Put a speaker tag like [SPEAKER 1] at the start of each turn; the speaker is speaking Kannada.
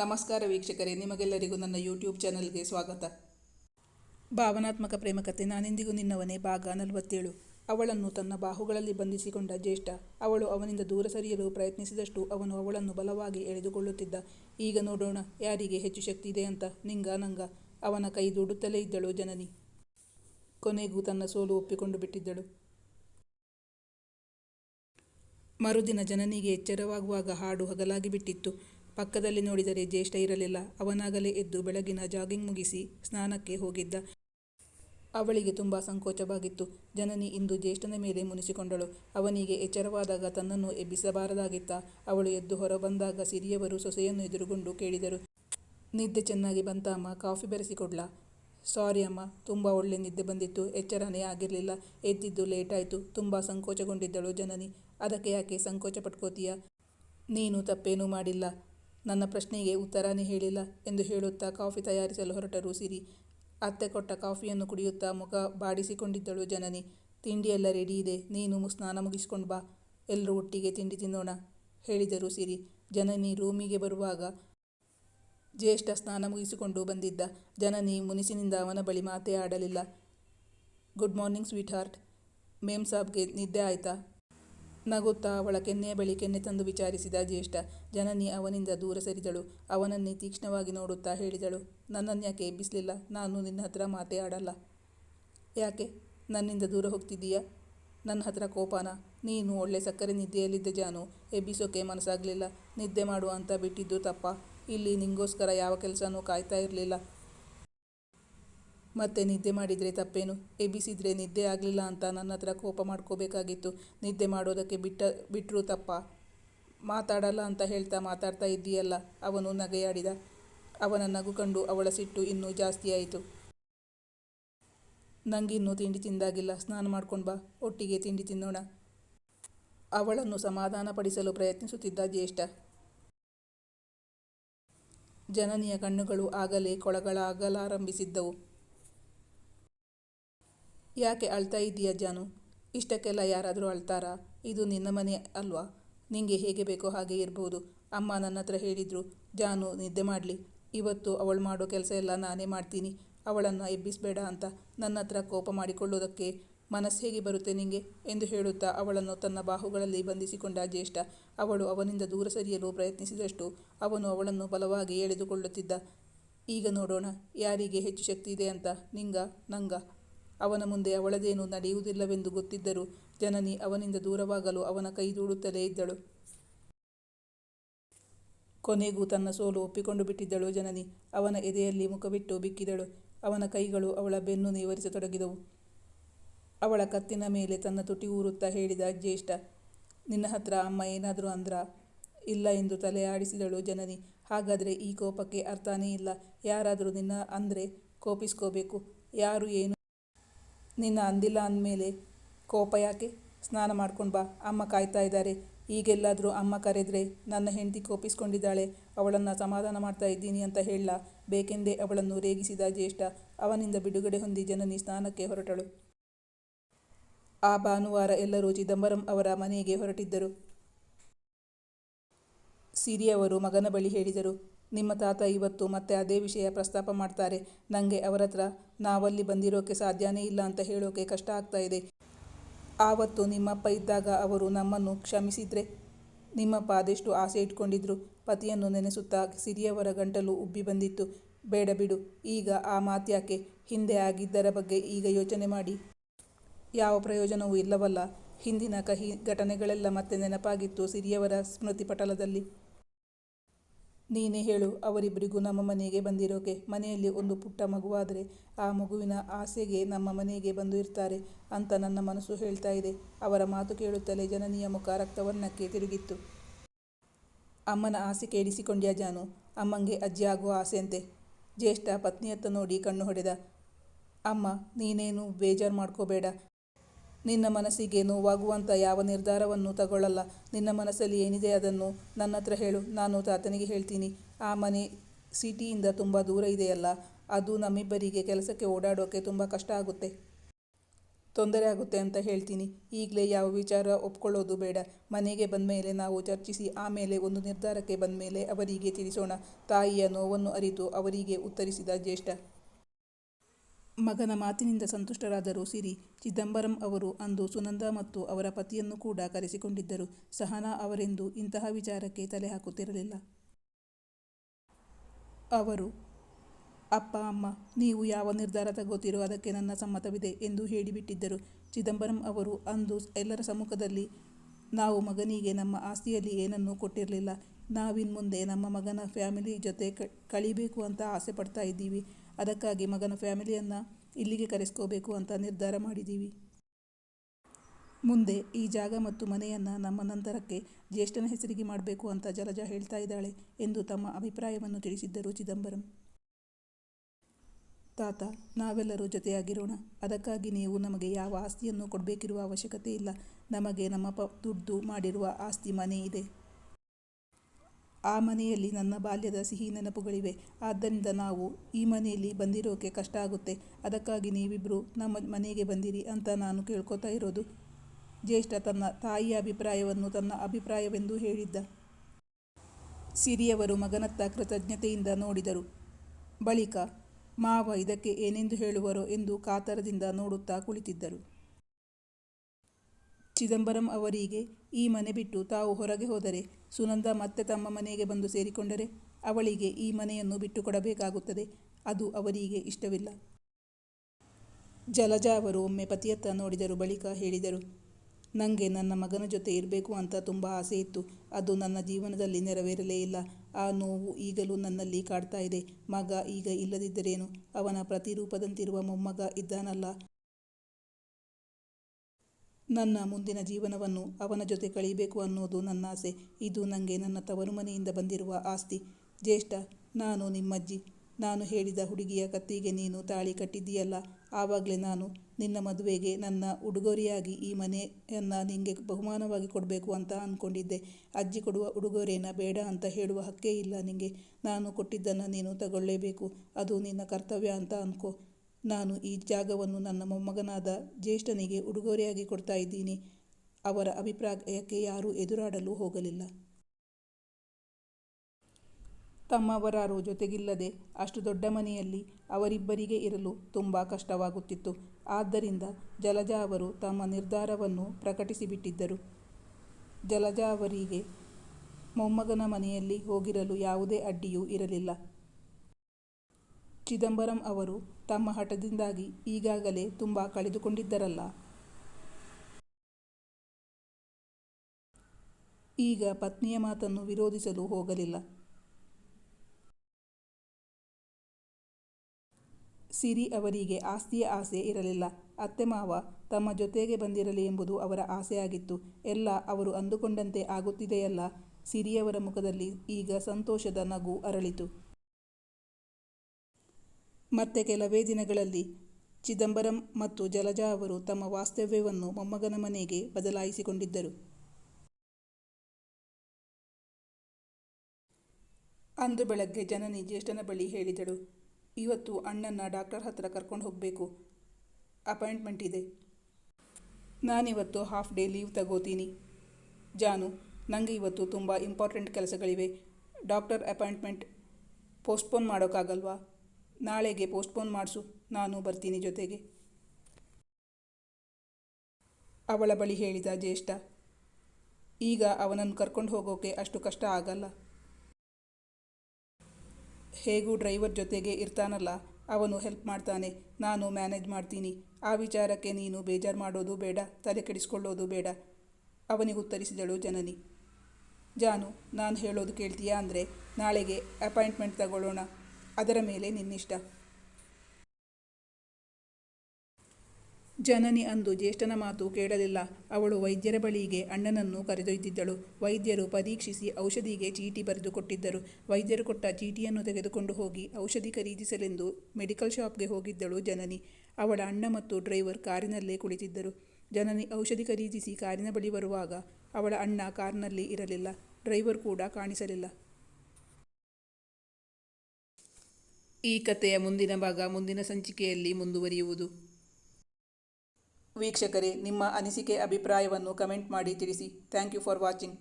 [SPEAKER 1] ನಮಸ್ಕಾರ ವೀಕ್ಷಕರೇ, ನಿಮಗೆಲ್ಲರಿಗೂ ನನ್ನ ಯೂಟ್ಯೂಬ್ ಚಾನಲ್ಗೆ ಸ್ವಾಗತ. ಭಾವನಾತ್ಮಕ ಪ್ರೇಮಕತೆ ನಾನೆಂದಿಗೂ ನಿನ್ನವನೇ ಭಾಗ ನಲವತ್ತೇಳು. ಅವಳನ್ನು ತನ್ನ ಬಾಹುಗಳಲ್ಲಿ ಬಂಧಿಸಿಕೊಂಡ ಜ್ಯೇಷ್ಠ, ಅವಳು ಅವನಿಂದ ದೂರ ಸರಿಯಲು ಪ್ರಯತ್ನಿಸಿದಷ್ಟು ಅವನು ಅವಳನ್ನು ಬಲವಾಗಿ ಎಳೆದುಕೊಳ್ಳುತ್ತಿದ್ದ. ಈಗ ನೋಡೋಣ, ಯಾರಿಗೆ ಹೆಚ್ಚು ಶಕ್ತಿ ಇದೆ ಅಂತ? ನಿಂಗ, ನಂಗ. ಅವನ ಕೈ ದುಡುತ್ತಲೇ ಇದ್ದಳು ಜನನಿ. ಕೊನೆಗೂ ತನ್ನ ಸೋಲು ಒಪ್ಪಿಕೊಂಡು ಬಿಟ್ಟಿದ್ದಳು. ಮರುದಿನ ಜನನಿಗೆ ಎಚ್ಚರವಾಗುವಾಗ ಹಾಡು ಹಗಲಾಗಿ ಬಿಟ್ಟಿತ್ತು. ಪಕ್ಕದಲ್ಲಿ ನೋಡಿದರೆ ಜ್ಯೇಷ್ಠ ಇರಲಿಲ್ಲ. ಅವನಾಗಲೇ ಎದ್ದು ಬೆಳಗಿನ ಜಾಗಿಂಗ್ ಮುಗಿಸಿ ಸ್ನಾನಕ್ಕೆ ಹೋಗಿದ್ದ. ಅವಳಿಗೆ ತುಂಬ ಸಂಕೋಚವಾಗಿತ್ತು. ಜನನಿ ಇಂದು ಜ್ಯೇಷ್ಠನ ಮೇಲೆ ಮುನಿಸಿಕೊಂಡಳು. ಅವನಿಗೆ ಎಚ್ಚರವಾದಾಗ ತನ್ನನ್ನು ಎಬ್ಬಿಸಬಾರದಾಗಿತ್ತ. ಅವಳು ಎದ್ದು ಹೊರಬಂದಾಗ ಸಿರಿಯವರು ಸೊಸೆಯನ್ನು ಎದುರುಗೊಂಡು ಕೇಳಿದರು, ನಿದ್ದೆ ಚೆನ್ನಾಗಿ ಬಂತ ಅಮ್ಮ? ಕಾಫಿ ಬೆರೆಸಿಕೊಡ್ಲ? ಸಾರಿ ಅಮ್ಮ, ತುಂಬ ಒಳ್ಳೆ ನಿದ್ದೆ ಬಂದಿತ್ತು. ಎಚ್ಚರನೇ ಆಗಿರಲಿಲ್ಲ. ಎದ್ದಿದ್ದು ಲೇಟಾಯಿತು ತುಂಬ ಸಂಕೋಚಗೊಂಡಿದ್ದಳು ಜನನಿ. ಅದಕ್ಕೆ ಯಾಕೆ ಸಂಕೋಚ ಪಟ್ಕೋತೀಯ? ನೀನು ತಪ್ಪೇನೂ ಮಾಡಿಲ್ಲ. ನನ್ನ ಪ್ರಶ್ನೆಗೆ ಉತ್ತರನೇ ಹೇಳಿಲ್ಲ ಎಂದು ಹೇಳುತ್ತಾ ಕಾಫಿ ತಯಾರಿಸಲು ಹೊರಟರು ಸಿರಿ ಅತ್ತೆ ಕೊಟ್ಟ ಕಾಫಿಯನ್ನು ಕುಡಿಯುತ್ತಾ ಮುಖ ಬಾಡಿಸಿಕೊಂಡಿದ್ದಳು ಜನನಿ. ತಿಂಡಿಯೆಲ್ಲ ರೆಡಿ ಇದೆ. ನೀನು ಸ್ನಾನ ಮುಗಿಸಿಕೊಂಡು ಬಾ. ಎಲ್ಲರೂ ಒಟ್ಟಿಗೆ ತಿಂಡಿ ತಿನ್ನೋಣ ಹೇಳಿದರು ಸಿರಿ ಜನನಿ ರೂಮಿಗೆ ಬರುವಾಗ ಜ್ಯೇಷ್ಠ ಸ್ನಾನ ಮುಗಿಸಿಕೊಂಡು ಬಂದಿದ್ದ. ಜನನಿ ಮುನಿಸಿನಿಂದ ಅವನ ಬಳಿ ಮಾತೇ ಆಡಲಿಲ್ಲ. Good morning sweet heart ma'am ಸಾಬ್ಗೆ ನಿದ್ದೆ ಆಯ್ತಾ? ನಗುತ್ತಾ ಅವಳ ಕೆನ್ನೆಯ ಬಳಿ ಕೆನ್ನೆ ತಂದು ವಿಚಾರಿಸಿದ ಜ್ಯೇಷ್ಠ, ಜನನಿ ಅವನಿಂದ ದೂರ ಸರಿದಳು. ಅವನನ್ನೇ ತೀಕ್ಷ್ಣವಾಗಿ ನೋಡುತ್ತಾ ಹೇಳಿದಳು, ನನ್ನನ್ಯಾಕೆ? ಎಬ್ಬಿಸಲಿಲ್ಲ ನಾನು ನಿನ್ನ ಹತ್ರ ಮಾತೇ ಆಡಲ್ಲ. ಯಾಕೆ? ನನ್ನಿಂದ ದೂರ ಹೋಗ್ತಿದ್ದೀಯಾ? ನನ್ನ ಹತ್ರ ಕೋಪಾನ? ನೀನು ಒಳ್ಳೆ ಸಕ್ಕರೆ ನಿದ್ದೆಯಲ್ಲಿದ್ದ ಜಾನು. ಎಬ್ಬಿಸೋಕೆ ಮನಸ್ಸಾಗಲಿಲ್ಲ. ನಿದ್ದೆ ಮಾಡು ಅಂತ ಬಿಟ್ಟಿದ್ದು ತಪ್ಪ. ಇಲ್ಲಿ ನಿಂಗೋಸ್ಕರ ಯಾವ ಕೆಲಸನೂ ಕಾಯ್ತಾ ಇರಲಿಲ್ಲ. ಮತ್ತೆ ನಿದ್ದೆ ಮಾಡಿದರೆ ತಪ್ಪೇನು? ಎಬ್ಬಿಸಿದರೆ ನಿದ್ದೆ ಆಗಲಿಲ್ಲ ಅಂತ ನನ್ನ ಹತ್ರ ಕೋಪ ಮಾಡ್ಕೋಬೇಕಾಗಿತ್ತು. ನಿದ್ದೆ ಮಾಡೋದಕ್ಕೆ ಬಿಟ್ಟ ಬಿಟ್ಟರು ತಪ್ಪ. ಮಾತಾಡಲ್ಲ ಅಂತ ಹೇಳ್ತಾ ಮಾತಾಡ್ತಾ ಇದ್ದೀಯಲ್ಲ, ಅವನು ನಗೆಯಾಡಿದ. ಅವನ ನಗು ಕಂಡು ಅವಳ ಸಿಟ್ಟು ಇನ್ನೂ ಜಾಸ್ತಿಯಾಯಿತು ನಂಗಿನ್ನೂ ತಿಂಡಿ ತಿಂದಾಗಿಲ್ಲ, ಸ್ನಾನ ಮಾಡ್ಕೊಂಡು ಬಾ, ಒಟ್ಟಿಗೆ ತಿಂಡಿ ತಿನ್ನೋಣ. ಅವಳನ್ನು ಸಮಾಧಾನಪಡಿಸಲು ಪ್ರಯತ್ನಿಸುತ್ತಿದ್ದ ಜ್ಯೇಷ್ಠ. ಜನನಿಯ ಕಣ್ಣುಗಳು ಆಗಲೇ ಕೊಳಗಳಾಗಲಾರಂಭಿಸಿದ್ದವು. ಯಾಕೆ ಅಳ್ತಾ ಇದ್ದೀಯ ಜಾನು? ಇಷ್ಟಕ್ಕೆಲ್ಲ ಯಾರಾದರೂ ಅಳ್ತಾರಾ? ಇದು ನಿನ್ನ ಮನೆ ಅಲ್ವಾ? ನಿಂಗೆ ಹೇಗೆ ಬೇಕೋ ಹಾಗೆ ಇರ್ಬೋದು. ಅಮ್ಮ ನನ್ನ ಹತ್ರ ಹೇಳಿದರು, ಜಾನು, ನಿದ್ದೆ ಮಾಡಲಿ. ಇವತ್ತು ಅವಳು ಮಾಡೋ ಕೆಲಸ ಎಲ್ಲ ನಾನೇ ಮಾಡ್ತೀನಿ. ಅವಳನ್ನು ಎಬ್ಬಿಸಬೇಡ ಅಂತ. ನನ್ನ ಹತ್ರ ಕೋಪ ಮಾಡಿಕೊಳ್ಳೋದಕ್ಕೆ ಮನಸ್ಸು ಹೇಗೆ ಬರುತ್ತೆ ನಿಂಗೆ? ಎಂದು ಹೇಳುತ್ತಾ ಅವಳನ್ನು ತನ್ನ ಬಾಹುಗಳಲ್ಲಿ ಬಂಧಿಸಿಕೊಂಡ ಜ್ಯೇಷ್ಠ. ಅವಳು ಅವನಿಂದ ದೂರ ಸರಿಯಲು ಪ್ರಯತ್ನಿಸಿದಷ್ಟು ಅವನು ಅವಳನ್ನು ಬಲವಾಗಿ ಎಳೆದುಕೊಳ್ಳುತ್ತಿದ್ದ. ಈಗ ನೋಡೋಣ, ಯಾರಿಗೆ ಹೆಚ್ಚು ಶಕ್ತಿ ಇದೆ ಅಂತ? ನಿಂಗ, ನಂಗ? ಅವನ ಮುಂದೆ ಅವಳದೇನು ನಡೆಯುವುದಿಲ್ಲವೆಂದು ಗೊತ್ತಿದ್ದರು ಜನನಿ ಅವನಿಂದ ದೂರವಾಗಲು ಅವನ ಕೈ ದೂಡುತ್ತಲೇ ಇದ್ದಳು. ಕೊನೆಗೂ ತನ್ನ ಸೋಲು ಒಪ್ಪಿಕೊಂಡು ಬಿಟ್ಟಿದ್ದಳು ಜನನಿ. ಅವನ ಎದೆಯಲ್ಲಿ ಮುಖವಿಟ್ಟು ಬಿಕ್ಕಿದಳು. ಅವನ ಕೈಗಳು ಅವಳ ಬೆನ್ನು ನೇವರಿಸತೊಡಗಿದವು ಅವಳ ಕತ್ತಿನ ಮೇಲೆ ತನ್ನ ತುಟಿ ಊರುತ್ತಾ ಹೇಳಿದ ಜ್ಯೇಷ್ಠ, ನಿನ್ನ ಹತ್ರ ಅಮ್ಮ ಏನಾದರೂ ಅಂದ್ರ? ಇಲ್ಲ ಎಂದು ತಲೆ ಆಡಿಸಿದಳು ಜನನಿ. ಹಾಗಾದರೆ ಈ ಕೋಪಕ್ಕೆ ಅರ್ಥನೇ ಇಲ್ಲ. ಯಾರಾದರೂ ನಿನ್ನ ಅಂದರೆ ಕೋಪಿಸ್ಕೋಬೇಕು. ಯಾರು ಏನು ನಿನ್ನ ಅಂದಿಲ್ಲ ಅಂದಮೇಲೆ ಕೋಪ ಯಾಕೆ? ಸ್ನಾನ ಮಾಡ್ಕೊಂಡು ಬಾ. ಅಮ್ಮ ಕಾಯ್ತಾ ಇದ್ದಾರೆ. ಈಗೆಲ್ಲಾದರೂ ಅಮ್ಮ ಕರೆದ್ರೆ ನನ್ನ ಹೆಂಡತಿ ಕೋಪಿಸ್ಕೊಂಡಿದ್ದಾಳೆ. ಅವಳನ್ನು ಸಮಾಧಾನ ಮಾಡ್ತಾ ಇದ್ದೀನಿ ಅಂತ ಹೇಳಲ್ಲ ಬೇಕೆಂದೇ ಅವಳನ್ನು ರೇಗಿಸಿದ ಜ್ಯೇಷ್ಠ ಅವನಿಂದ ಬಿಡುಗಡೆ ಹೊಂದಿ ಜನನಿ ಸ್ನಾನಕ್ಕೆ ಹೊರಟಳು. ಆ ಭಾನುವಾರ ಎಲ್ಲರೂ ಚಿದಂಬರಂ ಅವರ ಮನೆಗೆ ಹೊರಟಿದ್ದರು. ಸಿರಿಯವರು ಮಗನ ಬಳಿ ಹೇಳಿದರು ನಿಮ್ಮ ತಾತ ಇವತ್ತು ಮತ್ತೆ ಅದೇ ವಿಷಯ ಪ್ರಸ್ತಾಪ ಮಾಡ್ತಾರೆ. ನನಗೆ ಅವರ ಹತ್ರ ನಾವಲ್ಲಿ ಬಂದಿರೋಕೆ ಸಾಧ್ಯನೇ ಇಲ್ಲ ಅಂತ ಹೇಳೋಕೆ ಕಷ್ಟ ಆಗ್ತಾ ಇದೆ. ಆವತ್ತು ನಿಮ್ಮಪ್ಪ ಇದ್ದಾಗ ಅವರು ನಮ್ಮನ್ನು ಕ್ಷಮಿಸಿದ್ರೆ? ನಿಮ್ಮಪ್ಪ ಅದೆಷ್ಟು ಆಸೆ ಇಟ್ಕೊಂಡಿದ್ರು? ಪತಿಯನ್ನು ನೆನೆಸುತ್ತಾ ಸಿರಿಯವರ ಗಂಟಲು ಉಬ್ಬಿ ಬಂದಿತ್ತು. ಬೇಡ ಬಿಡು, ಈಗ ಆ ಮಾತ್ಯಾಕೆ ಹಿಂದೆ ಆಗಿದ್ದರ ಬಗ್ಗೆ ಈಗ ಯೋಚನೆ ಮಾಡಿ. ಯಾವ ಪ್ರಯೋಜನವೂ ಇಲ್ಲವಲ್ಲ. ಹಿಂದಿನ ಕಹಿ ಘಟನೆಗಳೆಲ್ಲ ಮತ್ತೆ ನೆನಪಾಗಿತ್ತು ಸಿರಿಯವರ ಸ್ಮೃತಿ ಪಟಲದಲ್ಲಿ ನೀನೇ ಹೇಳು, ಅವರಿಬ್ಬರಿಗೂ ನಮ್ಮ ಮನೆಗೆ ಬಂದಿರೋಕೆ. ಮನೆಯಲ್ಲಿ ಒಂದು ಪುಟ್ಟ ಮಗುವಾದರೆ ಆ ಮಗುವಿನ ಆಸೆಗೆ ನಮ್ಮ ಮನೆಗೆ ಬಂದು ಇರ್ತಾರೆ ಅಂತ ನನ್ನ ಮನಸ್ಸು ಹೇಳ್ತಾ ಇದೆ. ಅವರ ಮಾತು ಕೇಳುತ್ತಲೇ ಜನನಿಯ ಮುಖ ರಕ್ತವರ್ಣಕ್ಕೆ ತಿರುಗಿತ್ತು. ಅಮ್ಮನ ಆಸೆ ಕೇಳಿಸಿಕೊಂಡ್ಯ ಜಾನು? ಅಮ್ಮಂಗೆ ಅಜ್ಜಿ ಆಗುವ ಆಸೆಯಂತೆ ಜ್ಯೇಷ್ಠ ಪತ್ನಿಯತ್ತ ನೋಡಿ ಕಣ್ಣು ಹೊಡೆದ. ಅಮ್ಮ, ನೀನೇನು ಬೇಜಾರು ಮಾಡ್ಕೋಬೇಡ. ನಿನ್ನ ಮನಸ್ಸಿಗೆ ನೋವಾಗುವಂಥ ಯಾವ ನಿರ್ಧಾರವನ್ನು ತಗೊಳ್ಳಲ್ಲ. ನಿನ್ನ ಮನಸ್ಸಲ್ಲಿ ಏನಿದೆ ಅದನ್ನು ನನ್ನ ಹತ್ರ ಹೇಳು. ನಾನು ತಾತನಿಗೆ ಹೇಳ್ತೀನಿ. ಆ ಮನೆ ಸಿಟಿಯಿಂದ ತುಂಬ ದೂರ ಇದೆಯಲ್ಲ, ಅದು ನಮ್ಮಿಬ್ಬರಿಗೆ ಕೆಲಸಕ್ಕೆ ಓಡಾಡೋಕ್ಕೆ ತುಂಬ ಕಷ್ಟ ಆಗುತ್ತೆ. ತೊಂದರೆ ಆಗುತ್ತೆ ಅಂತ ಹೇಳ್ತೀನಿ. ಈಗಲೇ ಯಾವ ವಿಚಾರ ಒಪ್ಕೊಳ್ಳೋದು ಬೇಡ. ಮನೆಗೆ ಬಂದಮೇಲೆ ನಾವು ಚರ್ಚಿಸಿ, ಆಮೇಲೆ ಒಂದು ನಿರ್ಧಾರಕ್ಕೆ ಬಂದ ಮೇಲೆ ಅವರಿಗೆ ತಿಳಿಸೋಣ. ತಾಯಿಯ ನೋವನ್ನು ಅರಿತು ಅವರಿಗೆ ಉತ್ತರಿಸಿದ ಜ್ಯೇಷ್ಠ ಮಗನ ಮಾತಿನಿಂದ ಸಂತುಷ್ಟರಾದರು. ಸಿರಿ, ಚಿದಂಬರಂ ಅವರು ಅಂದು ಸುನಂದ ಮತ್ತು ಅವರ ಪತಿಯನ್ನು ಕೂಡ ಕರೆಸಿಕೊಂಡಿದ್ದರು. ಸಹನಾ ಅವರೆಂದು ಇಂತಹ ವಿಚಾರಕ್ಕೆ ತಲೆ ಹಾಕುತ್ತಿರಲಿಲ್ಲ. ಅವರು, ಅಪ್ಪ, ಅಮ್ಮ, ನೀವು ಯಾವ ನಿರ್ಧಾರ ತಗೋತೀರೋ ಅದಕ್ಕೆ ನನ್ನ ಸಮ್ಮತವಿದೆ ಎಂದು ಹೇಳಿಬಿಟ್ಟಿದ್ದರು. ಚಿದಂಬರಂ ಅವರು ಅಂದು ಎಲ್ಲರ ಸಮ್ಮುಖದಲ್ಲಿ, ನಾವು ಮಗನಿಗೆ ನಮ್ಮ ಆಸ್ತಿಯಲ್ಲಿ ಏನನ್ನೂ ಕೊಟ್ಟಿರಲಿಲ್ಲ. ನಾವಿನ್ಮುಂದೆ ನಮ್ಮ ಮಗನ ಫ್ಯಾಮಿಲಿ ಜೊತೆ ಕಳಿಬೇಕು ಅಂತ ಆಸೆ ಪಡ್ತಾ ಇದ್ದೀವಿ. ಅದಕ್ಕಾಗಿ ಮಗನ ಫ್ಯಾಮಿಲಿಯನ್ನು ಇಲ್ಲಿಗೆ ಕರೆಸ್ಕೋಬೇಕು ಅಂತ ನಿರ್ಧಾರ ಮಾಡಿದ್ದೀವಿ ಮುಂದೆ ಈ ಜಾಗ ಮತ್ತು ಮನೆಯನ್ನು ನಮ್ಮ ನಂತರಕ್ಕೆ ಜ್ಯೇಷ್ಠನ ಹೆಸರಿಗೆ ಮಾಡಬೇಕು ಅಂತ ಜಲಜ ಹೇಳ್ತಾ ಇದ್ದಾಳೆ ಎಂದು ತಮ್ಮ ಅಭಿಪ್ರಾಯವನ್ನು ತಿಳಿಸಿದ್ದರು ಚಿದಂಬರಂ. ತಾತ, ನಾವೆಲ್ಲರೂ ಜೊತೆಯಾಗಿರೋಣ. ಅದಕ್ಕಾಗಿ ನೀವು ನಮಗೆ ಯಾವ ಆಸ್ತಿಯನ್ನು ಕೊಡಬೇಕಿರುವ ಅವಶ್ಯಕತೆ ಇಲ್ಲ. ನಮಗೆ ನಮ್ಮ ಪ, ದುಡ್ಡು ಮಾಡಿರುವ ಆಸ್ತಿ ಮನೆ ಇದೆ. ಆ ಮನೆಯಲ್ಲಿ ನನ್ನ ಬಾಲ್ಯದ ಸಿಹಿ ನೆನಪುಗಳಿವೆ. ಆದ್ದರಿಂದ ನಾವು ಈ ಮನೆಯಲ್ಲಿ ಬಂದಿರೋಕೆ ಕಷ್ಟ ಆಗುತ್ತೆ. ಅದಕ್ಕಾಗಿ ನೀವಿಬ್ಬರು ನಮ್ಮ ಮನೆಗೆ ಬಂದಿರಿ ಅಂತ ನಾನು ಕೇಳ್ಕೊತಾ ಇರೋದು. ಜ್ಯೇಷ್ಠ ತನ್ನ ತಾಯಿಯ ಅಭಿಪ್ರಾಯವನ್ನು ತನ್ನ ಅಭಿಪ್ರಾಯವೆಂದು ಹೇಳಿದ್ದ. ಸಿರಿಯವರು ಮಗನತ್ತ ಕೃತಜ್ಞತೆಯಿಂದ ನೋಡಿದರು. ಬಳಿಕ, ಮಾವ ಇದಕ್ಕೆ ಏನೆಂದು ಹೇಳುವರೋ ಎಂದು ಕಾತರದಿಂದ ನೋಡುತ್ತಾ ಕುಳಿತಿದ್ದರು. ಚಿದಂಬರಂ ಅವರಿಗೆ ಈ ಮನೆ ಬಿಟ್ಟು ತಾವು ಹೊರಗೆ ಹೋದರೆ ಸುನಂದ ಮತ್ತೆ ತಮ್ಮ ಮನೆಗೆ ಬಂದು ಸೇರಿಕೊಂಡರೆ ಅವಳಿಗೆ ಈ ಮನೆಯನ್ನು ಬಿಟ್ಟುಕೊಡಬೇಕಾಗುತ್ತದೆ. ಅದು ಅವರಿಗೆ ಇಷ್ಟವಿಲ್ಲ. ಜಲಜಾ ಅವರು ಒಮ್ಮೆ ಪತಿಯತ್ತ ನೋಡಿದರು. ಬಳಿಕ ಹೇಳಿದರು ನನಗೆ ನನ್ನ ಮಗನ ಜೊತೆ ಇರಬೇಕು ಅಂತ ತುಂಬ ಆಸೆ ಇತ್ತು. ಅದು ನನ್ನ ಜೀವನದಲ್ಲಿ ನೆರವೇರಲೇ ಇಲ್ಲ. ಆ ನೋವು ಈಗಲೂ ನನ್ನಲ್ಲಿ ಕಾಡ್ತಾ ಇದೆ. ಮಗ ಈಗ ಇಲ್ಲದಿದ್ದರೇನು? ಅವನ ಪ್ರತಿರೂಪದಂತಿರುವ ಮೊಮ್ಮಗ ಇದ್ದಾನಲ್ಲ. ನನ್ನ ಮುಂದಿನ ಜೀವನವನ್ನು ಅವನ ಜೊತೆ ಕಳೀಬೇಕು ಅನ್ನೋದು ನನ್ನ ಆಸೆ. ಇದು ನನಗೆ ನನ್ನ ತವರು ಮನೆಯಿಂದ ಬಂದಿರುವ ಆಸ್ತಿ. ಜ್ಯೇಷ್ಠ, ನಾನು ನಿಮ್ಮಜ್ಜಿ. ನಾನು ಹೇಳಿದ ಹುಡುಗಿಯ ಕತ್ತಿಗೆ ನೀನು ತಾಳಿ ಕಟ್ಟಿದ್ದೀಯಲ್ಲ. ಆವಾಗಲೇ ನಾನು ನಿನ್ನ ಮದುವೆಗೆ ನನ್ನ ಉಡುಗೊರೆಯಾಗಿ ಈ ಮನೆಯನ್ನು ನಿನಗೆ ಬಹುಮಾನವಾಗಿ ಕೊಡಬೇಕು ಅಂತ ಅಂದ್ಕೊಂಡಿದ್ದೆ ಅಜ್ಜಿ ಕೊಡುವ ಉಡುಗೊರೆನ ಬೇಡ ಅಂತ ಹೇಳುವ ಹಕ್ಕೇ ಇಲ್ಲ ನಿನಗೆ ನಾನು ಕೊಟ್ಟಿದ್ದನ್ನು ನೀನು ತಗೊಳ್ಳೇಬೇಕು. ಅದು ನಿನ್ನ ಕರ್ತವ್ಯ ಅಂತ ಅಂದ್ಕೋ ನಾನು ಈ ಜಾಗವನ್ನು ನನ್ನ ಮೊಮ್ಮಗನಾದ ಜ್ಯೇಷ್ಠನಿಗೆ ಉಡುಗೊರೆಯಾಗಿ ಕೊಡ್ತಾ ಇದ್ದೀನಿ. ಅವರ ಅಭಿಪ್ರಾಯಕ್ಕೆ ಯಾರೂ ಎದುರಾಡಲು ಹೋಗಲಿಲ್ಲ. ತಮ್ಮವರಾರು ಜೊತೆಗಿಲ್ಲದೆ ಅಷ್ಟು ದೊಡ್ಡ ಮನೆಯಲ್ಲಿ ಅವರಿಬ್ಬರಿಗೆ ಇರಲು ತುಂಬ ಕಷ್ಟವಾಗುತ್ತಿತ್ತು. ಆದ್ದರಿಂದ ಜಲಜಾ ಅವರು ತಮ್ಮ ನಿರ್ಧಾರವನ್ನು ಪ್ರಕಟಿಸಿಬಿಟ್ಟಿದ್ದರು. ಜಲಜಾ ಅವರಿಗೆ ಮೊಮ್ಮಗನ ಮನೆಯಲ್ಲಿ ಹೋಗಿರಲು ಯಾವುದೇ ಅಡ್ಡಿಯೂ ಇರಲಿಲ್ಲ. ಚಿದಂಬರಂ ಅವರು ತಮ್ಮ ಹಠದಿಂದಾಗಿ ಈಗಾಗಲೇ ತುಂಬ ಕಳೆದುಕೊಂಡಿದ್ದರಲ್ಲ. ಈಗ ಪತ್ನಿಯ ಮಾತನ್ನು ವಿರೋಧಿಸಲು ಹೋಗಲಿಲ್ಲ. ಸಿರಿ ಅವರಿಗೆ ಆಸ್ತಿಯ ಆಸೆ ಇರಲಿಲ್ಲ. ಅತ್ತೆ ಮಾವ ತಮ್ಮ ಜೊತೆಗೆ ಬಂದಿರಲಿ ಎಂಬುದು ಅವರ ಆಸೆಯಾಗಿತ್ತು. ಎಲ್ಲ ಅವರು ಅಂದುಕೊಂಡಂತೆ ಆಗುತ್ತಿದೆಯಲ್ಲ. ಸಿರಿಯವರ ಮುಖದಲ್ಲಿ ಈಗ ಸಂತೋಷದ ನಗು ಅರಳಿತು. ಮತ್ತೆ ಕೆಲವೇ ದಿನಗಳಲ್ಲಿ ಚಿದಂಬರಂ ಮತ್ತು ಜಲಜಾ ಅವರು ತಮ್ಮ ವಾಸ್ತವ್ಯವನ್ನು ಮೊಮ್ಮಗನ ಮನೆಗೆ ಬದಲಾಯಿಸಿಕೊಂಡಿದ್ದರು. ಅಂದು ಬೆಳಗ್ಗೆ ಜನನಿ ಜ್ಯೇಷ್ಠನ ಬಳಿ ಹೇಳಿದಳು, ಇವತ್ತು ಅಣ್ಣನ ಡಾಕ್ಟರ್ ಹತ್ರ ಕರ್ಕೊಂಡು ಹೋಗಬೇಕು. ಅಪಾಯಿಂಟ್ಮೆಂಟ್ ಇದೆ. ನಾನಿವತ್ತು ಹಾಫ್ ಡೇ ಲೀವ್ ತಗೋತೀನಿ. ಜಾನು ನನಗೆ ಇವತ್ತು ತುಂಬ ಇಂಪಾರ್ಟೆಂಟ್ ಕೆಲಸಗಳಿವೆ. ಡಾಕ್ಟರ್ ಅಪಾಯಿಂಟ್ಮೆಂಟ್ ಪೋಸ್ಟ್ಪೋನ್ ಮಾಡೋಕ್ಕಾಗಲ್ವಾ? ನಾಳೆಗೆ ಪೋಸ್ಟ್ಪೋನ್ ಮಾಡಿಸು. ನಾನು ಬರ್ತೀನಿ ಜೊತೆಗೆ. ಅವಳ ಬಳಿ ಹೇಳಿದ ಜ್ಯೇಷ್ಠ, ಈಗ ಅವನನ್ನು ಕರ್ಕೊಂಡು ಹೋಗೋಕೆ ಅಷ್ಟು ಕಷ್ಟ ಆಗಲ್ಲ. ಹೇಗೂ ಡ್ರೈವರ್ ಜೊತೆಗೆ ಇರ್ತಾನಲ್ಲ, ಅವನು ಹೆಲ್ಪ್ ಮಾಡ್ತಾನೆ, ನಾನು ಮ್ಯಾನೇಜ್ ಮಾಡ್ತೀನಿ. ಆ ವಿಚಾರಕ್ಕೆ ನೀನು ಬೇಜಾರು ಮಾಡೋದು ಬೇಡ, ತಲೆ ಕೆಡಿಸ್ಕೊಳ್ಳೋದು ಬೇಡ. ಅವನಿಗೆ ಉತ್ತರಿಸಿದಳು ಜನನಿ. ಜಾನು, ನಾನು ಹೇಳೋದು ಕೇಳ್ತೀಯಾ ಅಂದರೆ, ನಾಳೆಗೆ ಅಪಾಯಿಂಟ್ಮೆಂಟ್ ತಗೊಳ್ಳೋಣ. ಅದರ ಮೇಲೆ ನಿನ್ನಿಷ್ಟ ಜನನಿ ಅಂದು ಜ್ಯೇಷ್ಠನ ಮಾತು ಕೇಳಲಿಲ್ಲ. ಅವಳು ವೈದ್ಯರ ಬಳಿಗೆ ಅಣ್ಣನನ್ನು ಕರೆದೊಯ್ದಿದ್ದಳು. ವೈದ್ಯರು ಪರೀಕ್ಷಿಸಿ ಔಷಧಿಗೆ ಚೀಟಿ ಬರೆದುಕೊಟ್ಟಿದ್ದರು ವೈದ್ಯರು ಕೊಟ್ಟ ಚೀಟಿಯನ್ನು ತೆಗೆದುಕೊಂಡು ಹೋಗಿ ಔಷಧಿ ಖರೀದಿಸಲೆಂದು ಮೆಡಿಕಲ್ ಶಾಪ್ಗೆ ಹೋಗಿದ್ದಳು ಜನನಿ. ಅವಳ ಅಣ್ಣ ಮತ್ತು ಡ್ರೈವರ್ ಕಾರಿನಲ್ಲೇ ಕುಳಿತಿದ್ದರು. ಜನನಿ ಔಷಧಿ ಖರೀದಿಸಿ ಕಾರಿನ ಬಳಿ ಬರುವಾಗ ಅವಳ ಅಣ್ಣ ಕಾರ್ನಲ್ಲಿ ಇರಲಿಲ್ಲ. ಡ್ರೈವರ್ ಕೂಡ ಕಾಣಿಸಲಿಲ್ಲ. ಈ ಕಥೆಯ ಮುಂದಿನ ಭಾಗ ಮುಂದಿನ ಸಂಚಿಕೆಯಲ್ಲಿ ಮುಂದುವರಿಯುವುದು. ವೀಕ್ಷಕರೇ, ನಿಮ್ಮ ಅನಿಸಿಕೆ, ಅಭಿಪ್ರಾಯವನ್ನು ಕಮೆಂಟ್ ಮಾಡಿ ತಿಳಿಸಿ. Thank you for watching.